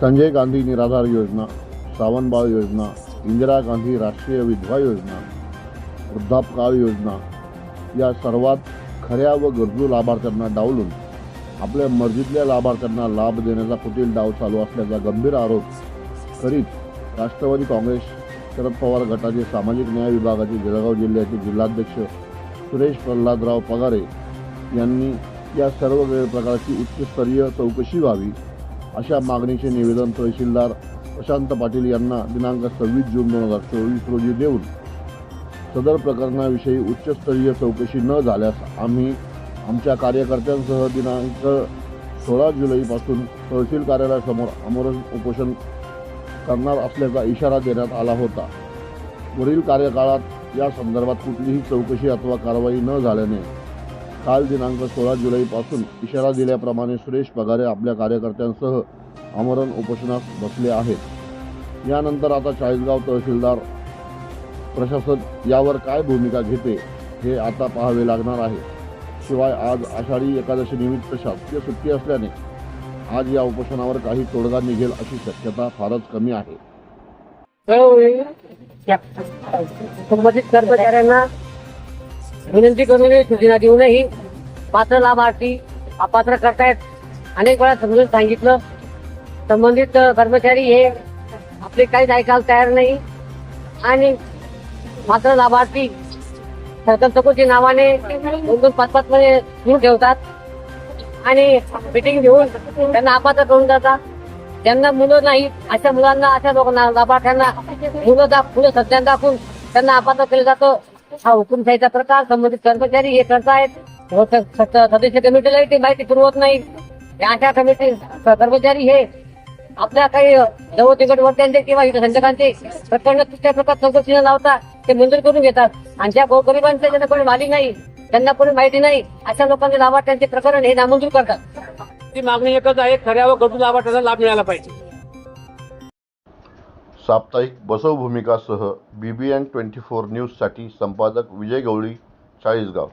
संजय गांधी निराधार योजना श्रावणबाळ योजना इंदिरा गांधी राष्ट्रीय विधवा योजना वृद्धापकाळ योजना या सर्वात खऱ्या व गरजू लाभार्थ्यांना डावलून आपल्या मर्जीतल्या लाभार्थ्यांना लाभ देण्याचा कुटील डाव चालू असल्याचा गंभीर आरोप करीत राष्ट्रवादी काँग्रेस शरद पवार गटाचे सामाजिक न्याय विभागाचे जळगाव जिल्ह्याचे जिल्हाध्यक्ष सुरेश प्रल्हादराव पगारे यांनी या सर्व गैरप्रकाराची उच्चस्तरीय चौकशी व्हावी अशा मागणीचे निवेदन तहसीलदार प्रशांत पाटील यांना दिनांक सव्वीस जून दोन हजार चोवीस रोजी देऊन सदर प्रकरणाविषयी उच्चस्तरीय चौकशी न झाल्यास आम्ही आमच्या कार्यकर्त्यांसह दिनांक सोळा जुलैपासून तहसील कार्यालयासमोर आमरण उपोषण करणार असल्याचा इशारा देण्यात आला होता. वरील कार्यकाळात या संदर्भात कुठलीही चौकशी अथवा कारवाई न झाल्याने काल दिनांक सोळा जुलैपासून इशारा दिल्याप्रमाणे सुरेश पगारे आपल्या कार्यकर्त्यांसह आमरण उपोषणास बसले आहेत. यानंतर आता चाळीसगाव तहसीलदार प्रशासन यावर काय भूमिका घेते हे आता पाहावे लागणार आहे. शिवाय आज आषाढी एकादशी निमित्त शासकीय सुट्टी असल्याने आज या उपोषणावर काही तोडगा निघेल अशी शक्यता फारच कमी आहे. हो, हो. संबंधित कर्मचाऱ्यांना विनंती करून सूचना देऊनही पात्र लाभार्थी अपात्र करतायत. अनेक वेळा समजून सांगितलं. संबंधित कर्मचारी हे आपले काहीच ऐकायला तयार नाही. आणि मात्र लाभार्थी सरकार नावाने दोन दोन पाच पाचमध्ये सुरू ठेवतात. आणि मिटिंग घेऊन त्यांना अपात्र करून जातात. ज्यांना मुलं नाही अशा मुलांना अशा लोकांना लाभार्थ्यांना मुलं दाख मुलं सध्या दाखवून त्यांना अपात्र केलं जातं. हा हुकुमशाहीचा प्रकार संबंधित कर्मचारी हे करतायत व हो, सदस्य कमिटीला ते माहिती पुरवत नाही. अशा कमिटी कर्मचारी हे आपल्या काही जवळ तिकटवर्त्यांचे किंवा इतर संचालकांचे प्रकरण कुठल्या प्रकार चौकशी लावता ते मंजूर करून घेतात. आणि ज्या गोरगरिबांचे ज्यांना कोणी मालिक नाही त्यांना कोणी माहिती नाही अशा लोकांचे लाभार्थ्यांचे प्रकरण हे नामंजूर करतात. ती मागणी एकच आहे खऱ्या व गरजू लाभार्थ्यांना लाभ मिळाला पाहिजे. साप्ताहिक बसव भूमिकासह B B N twenty four न्यूजसाठी संपादक विजय गवळी चाळीसगाव.